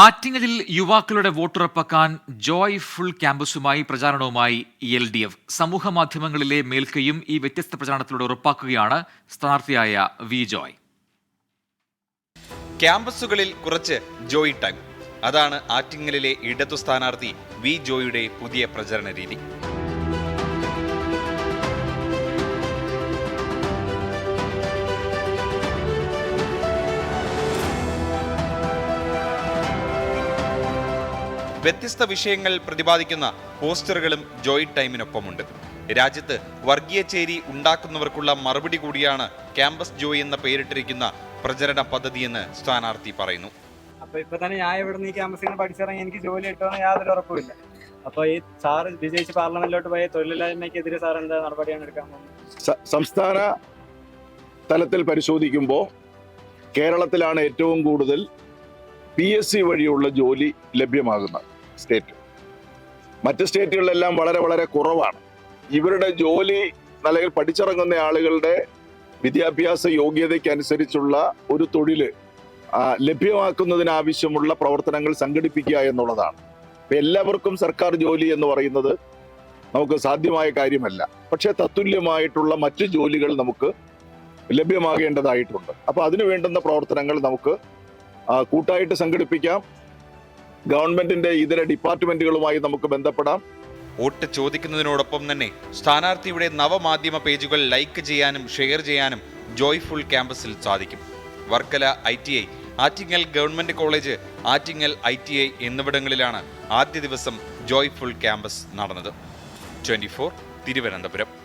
ആറ്റിങ്ങലിൽ യുവാക്കളുടെ വോട്ടുറപ്പാക്കാൻ ജോയ് ഫുൾ ക്യാമ്പസുമായി പ്രചാരണവുമായി എൽ ഡി എഫ്. സമൂഹ മാധ്യമങ്ങളിലെ മേൽക്കൈയും ഈ വ്യത്യസ്ത പ്രചാരണത്തിലൂടെ ഉറപ്പാക്കുകയാണ് സ്ഥാനാർത്ഥിയായ വി ജോയ്. ക്യാമ്പസുകളിൽ കുറച്ച് ജോയ് ടൈം അതാണ് ആറ്റിങ്ങലിലെ ഇടതു സ്ഥാനാർത്ഥി വി ജോയുടെ പുതിയ പ്രചരണ രീതി. വ്യത്യസ്ത വിഷയങ്ങൾ പ്രതിപാദിക്കുന്ന പോസ്റ്ററുകളും ജോയ് ടൈമിനൊപ്പമുണ്ട്. രാജ്യത്ത് വർഗീയ ചേരി ഉണ്ടാക്കുന്നവർക്കുള്ള മറുപടി കൂടിയാണ് ക്യാമ്പസ് ജോയ് എന്ന പേരിട്ടിരിക്കുന്ന പ്രചരണ പദ്ധതിയെന്ന് സ്ഥാനാർത്ഥി പറയുന്നു. അപ്പൊ ഇപ്പൊ തന്നെ ഞാൻ ഇവിടെ നിന്ന് ഈ ക്യാമ്പസിൽ നിന്ന് പഠിച്ചിറങ്ങി എനിക്ക് ജോലി കിട്ടുമെന്ന് യാതൊരു ഉറപ്പുമില്ല. അപ്പൊ ഈ സാറ് വിജയിച്ച് പാർലമെന്റിലോട്ട് പോയ തൊഴിലില്ലായ്മയ്ക്കെതിരെ സാർ എന്താ നടപടിയാണ് എടുക്കാൻ പോകുന്നത്? സംസ്ഥാന തലത്തിൽ പരിശോധിക്കുമ്പോൾ കേരളത്തിലാണ് ഏറ്റവും കൂടുതൽ പി എസ് സി വഴിയുള്ള ജോലി ലഭ്യമാകുന്ന സ്റ്റേറ്റ് മറ്റ് സ്റ്റേറ്റുകളിലെല്ലാം വളരെ വളരെ കുറവാണ്. ഇവരുടെ ജോലി അല്ലെങ്കിൽ പഠിച്ചിറങ്ങുന്ന ആളുകളുടെ വിദ്യാഭ്യാസ യോഗ്യതയ്ക്കനുസരിച്ചുള്ള ഒരു തൊഴിൽ ലഭ്യമാക്കുന്നതിനാവശ്യമുള്ള പ്രവർത്തനങ്ങൾ സംഘടിപ്പിക്കുക എന്നുള്ളതാണ്. ഇപ്പം എല്ലാവർക്കും സർക്കാർ ജോലി എന്ന് പറയുന്നത് നമുക്ക് സാധ്യമായ കാര്യമല്ല. പക്ഷേ തത്തുല്യമായിട്ടുള്ള മറ്റ് ജോലികൾ നമുക്ക് ലഭ്യമാകേണ്ടതായിട്ടുണ്ട്. അപ്പോൾ അതിനു വേണ്ടുന്ന പ്രവർത്തനങ്ങൾ നമുക്ക് കൂട്ടായിട്ട് സംഘടിപ്പിക്കാം. ഗവൺമെന്റിന്റെ ഇതര ഡിപ്പാർട്ട്മെന്റുകളുമായി നമുക്ക് ബന്ധപ്പെടാം. വോട്ട് ചോദിക്കുന്നതിനോടൊപ്പം തന്നെ സ്ഥാനാർത്ഥിയുടെ നവമാധ്യമ പേജുകൾ ലൈക്ക് ചെയ്യാനും ഷെയർ ചെയ്യാനും ജോയ്ഫുൾ ക്യാമ്പസിൽ സാധിക്കും. Varkala I T I Attingal government college Attingal I T I എന്നിവിടങ്ങളിലാണ് ആദ്യ ദിവസം ജോയ്ഫുൾ ക്യാമ്പസ് നടന്നത്. Twenty four Thiruvananthapuram.